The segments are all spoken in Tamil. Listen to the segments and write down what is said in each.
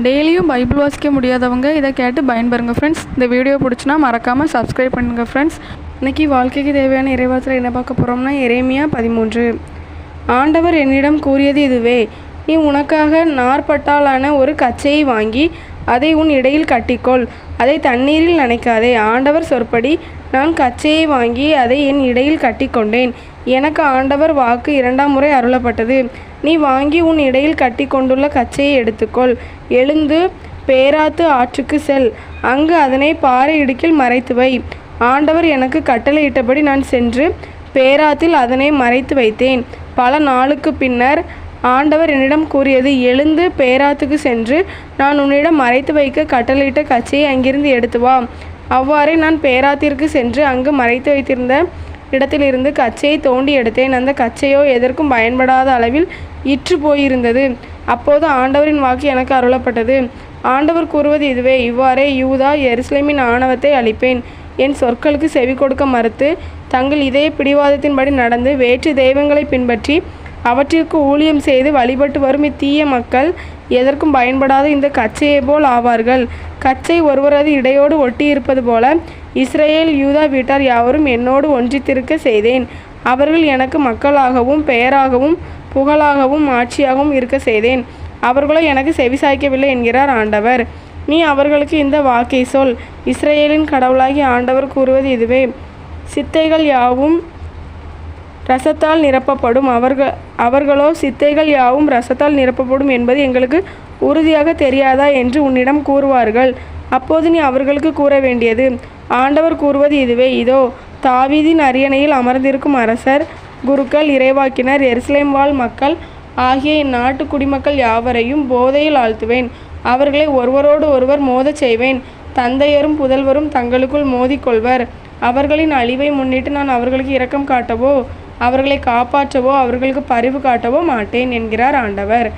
டெய்லியும் பைபிள் வாசிக்க முடியாதவங்க இதை கேட்டு பயன்பெறுங்க ஃப்ரெண்ட்ஸ் இந்த வீடியோ பிடிச்சினா மறக்காமல் சப்ஸ்கிரைப் பண்ணுங்கள் ஃப்ரெண்ட்ஸ் இன்றைக்கி வாழ்க்கைக்கு தேவையான இறைவாசலை என்ன பார்க்க போகிறோம்னா எரேமியா பதிமூன்று. ஆண்டவர் என்னிடம் கூறியது இதுவே நீ உனக்காக நாற்பட்டாலான ஒரு கச்சையை வாங்கி அதை உன் இடையில் கட்டிக்கொள். அதை தண்ணீரில் நினைக்காதே. ஆண்டவர் சொற்படி நான் கச்சையை வாங்கி அதை என் இடையில் கட்டிக்கொண்டேன். எனக்கு ஆண்டவர் வாக்கு இரண்டாம் முறை அருளப்பட்டது. நீ வாங்கி உன் இடையில் கட்டி கொண்டுள்ள கச்சையை எடுத்துக்கொள். எழுந்து பேராத்து ஆற்றுக்கு செல். அங்கு அதனை பாறை இடுக்கில் மறைத்து வை. ஆண்டவர் எனக்கு கட்டளையிட்டபடி நான் சென்று பேராத்தில் அதனை மறைத்து வைத்தேன். பல நாளுக்கு பின்னர் ஆண்டவர் என்னிடம் கூறியது எழுந்து பேராத்துக்கு சென்று நான் உன்னிடம் மறைத்து வைக்க கட்டளையிட்ட கச்சையை அங்கிருந்து எடுத்து வா. அவ்வாறே நான் பேராத்திற்கு சென்று அங்கு மறைத்து வைத்திருந்த இடத்திலிருந்து கச்சையை தோண்டி எடுத்தேன். அந்த கச்சையோ எதற்கும் பயன்படாத அளவில் இற்று போயிருந்தது. அப்போது ஆண்டவரின் வாக்கு எனக்கு அருளப்பட்டது. ஆண்டவர் கூறுவது இதுவே இவ்வாறே யூதா எருசலேமின் ஆணவத்தை அளிப்பேன் என் சொற்களுக்கு செவி கொடுக்க மறுத்து தங்கள் இதய பிடிவாதத்தின்படி நடந்து வேற்று தெய்வங்களை பின்பற்றி அவற்றிற்கு ஊழியம் செய்து வழிபட்டு வரும் இத்தீய மக்கள் எதற்கும் பயன்படாத இந்த கச்சையை போல் ஆவார்கள். கச்சை ஒருவரது இடையோடு ஒட்டி இருப்பது போல இஸ்ரேல் யூதா வீட்டார் யாவரும் என்னோடு ஒன்றித்திருக்க செய்தேன். அவர்கள் எனக்கு மக்களாகவும் பெயராகவும் புகழாகவும் ஆட்சியாகவும் இருக்க செய்தேன். அவர்களோ எனக்கு செவிசாய்க்கவில்லை என்கிறார் ஆண்டவர். நீ அவர்களுக்கு இந்த வாக்கை சொல். இஸ்ரேலின் கடவுளாகி ஆண்டவர் கூறுவது இதுவே. சித்தைகள் யாவும் ரசத்தால் நிரப்பப்படும் அவர்கள் அவர்களோ சித்தைகள் யாவும் ரசத்தால் நிரப்பப்படும் என்பது எங்களுக்கு உறுதியாக தெரியாதா என்று உன்னிடம் கூறுவார்கள். அப்போது நீ அவர்களுக்கு கூற வேண்டியது ஆண்டவர் கூறுவது இதுவே இதோ தாவீதின் அரியணையில் அமர்ந்திருக்கும் அரசர் குருக்கள் இறைவாக்கினர் எருசலேம் வாழ் மக்கள் ஆகிய இந்நாட்டு குடிமக்கள் யாவரையும் போதையில் ஆழ்த்துவேன். அவர்களை ஒருவரோடு ஒருவர் மோதச் செய்வேன். தந்தையரும் புதல்வரும் தங்களுக்குள் மோதிக்கொள்வர். அவர்களின் அழிவை முன்னிட்டு நான் அவர்களுக்கு இரக்கம் காட்டவோ அவர்களை காப்பாற்றவோ அவர்களுக்கு பரிவு காட்டவோ மாட்டேன் என்கிறார் ஆண்டவர்.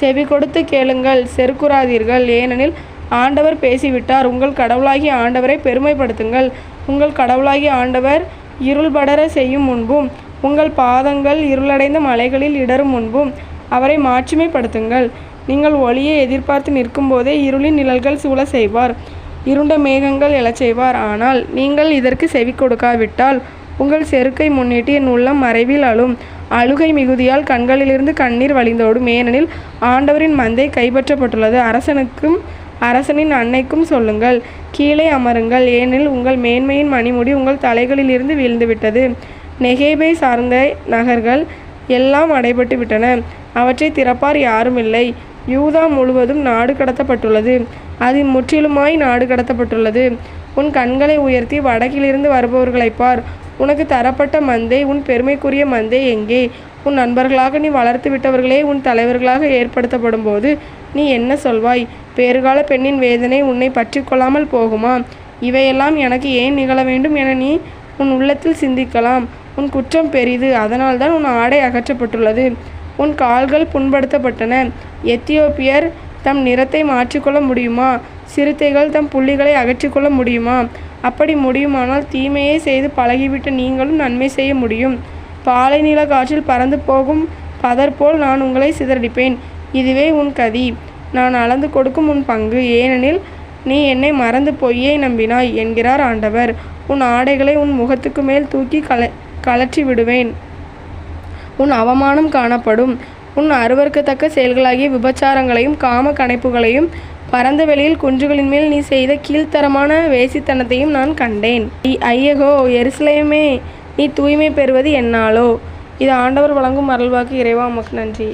செவி கொடுத்து கேளுங்கள் செருக்குறாதீர்கள். ஏனெனில் ஆண்டவர் பேசிவிட்டார். உங்கள் கடவுளாகிய ஆண்டவரை பெருமைப்படுத்துங்கள். உங்கள் கடவுளாகிய ஆண்டவர் இருள் படர செய்யும் முன்பும் உங்கள் பாதங்கள் இருளடைந்த மலைகளில் இடரும் முன்பும் அவரை மாட்சிமைப்படுத்துங்கள். நீங்கள் ஒளியை எதிர்பார்த்து நிற்கும்போதே இருளின் நிழல்கள் சூழ செய்வார். இருண்ட மேகங்கள் எழச் செய்வார். ஆனால் நீங்கள் இதற்கு செவி கொடுக்காவிட்டால் உங்கள் செருக்கை முன்னிட்டு என் உள்ளம் மறைவில் அழும். அழுகை மிகுதியால் கண்களிலிருந்து கண்ணீர் வழிந்தோடும். ஏனெனில் ஆண்டவரின் மந்தை கைப்பற்றப்பட்டுள்ளது. அரசனுக்கும் அரசனின் அன்னைக்கும் சொல்லுங்கள். கீழே அமருங்கள். ஏனெனில் உங்கள் மேன்மையின் மணிமுடி உங்கள் தலைகளிலிருந்து வீழ்ந்துவிட்டது. நெகேபை சார்ந்த நகர்கள் எல்லாம் அடைபட்டு விட்டன அவற்றை திறப்பார் யாருமில்லை. யூதா முழுவதும் நாடு கடத்தப்பட்டுள்ளது. அது முற்றிலுமாய் நாடு கடத்தப்பட்டுள்ளது. உன் கண்களை உயர்த்தி வடக்கிலிருந்து வருபவர்களைப் பார். உனக்கு தரப்பட்ட மந்தை உன் பெருமைக்குரிய மந்தை எங்கே? உன் நண்பர்களாக நீ வளர்த்து விட்டவர்களே உன் தலைவர்களாக ஏற்படுத்தப்படும் போது நீ என்ன சொல்வாய்? பேறுகால பெண்ணின் வேதனை உன்னை பற்றி கொள்ளாமல் போகுமா? இவையெல்லாம் எனக்கு ஏன் நிகழ வேண்டும் என நீ உன் உள்ளத்தில் சிந்திக்கலாம். உன் குற்றம் பெரிது அதனால்தான் உன் ஆடை அகற்றப்பட்டுள்ளது. உன் கால்கள் புண்படுத்தப்பட்டன. எத்தியோப்பியர் தம் நிறத்தை மாற்றிக்கொள்ள முடியுமா? சிறுத்தைகள் தம் புள்ளிகளை அகற்றிக்கொள்ள முடியுமா? அப்படி முடியுமானால் தீமையை செய்து பழகிவிட்ட நீங்களும் நன்மை செய்ய முடியும். பாலை நில காற்றில் பறந்து போகும் பதர் போல் நான் உங்களை சிதறடிப்பேன். இதுவே உன் கதி. நான் அளந்து கொடுக்கும் உன் பங்கு. ஏனெனில் நீ என்னை மறந்து பொய்யை நம்பினாய் என்கிறார் ஆண்டவர். உன் ஆடைகளை உன் முகத்துக்கு மேல் தூக்கி கல கலற்றி விடுவேன் உன் அவமானம் காணப்படும். உன் அருவருக்கத்தக்க செயல்களாகிய விபச்சாரங்களையும் காம கணைப்புகளையும் பரந்த வெளியில் குன்றுகளின் மேல் நீ செய்த கீழ்த்தரமான வேசித்தனத்தையும் நான் கண்டேன். ஐயகோ எருசலேமே நீ தூய்மை பெறுவது என்னாலோ? இது ஆண்டவர் வழங்கும் அருள்வாக்கு இறைவா உமக்கு நன்றி.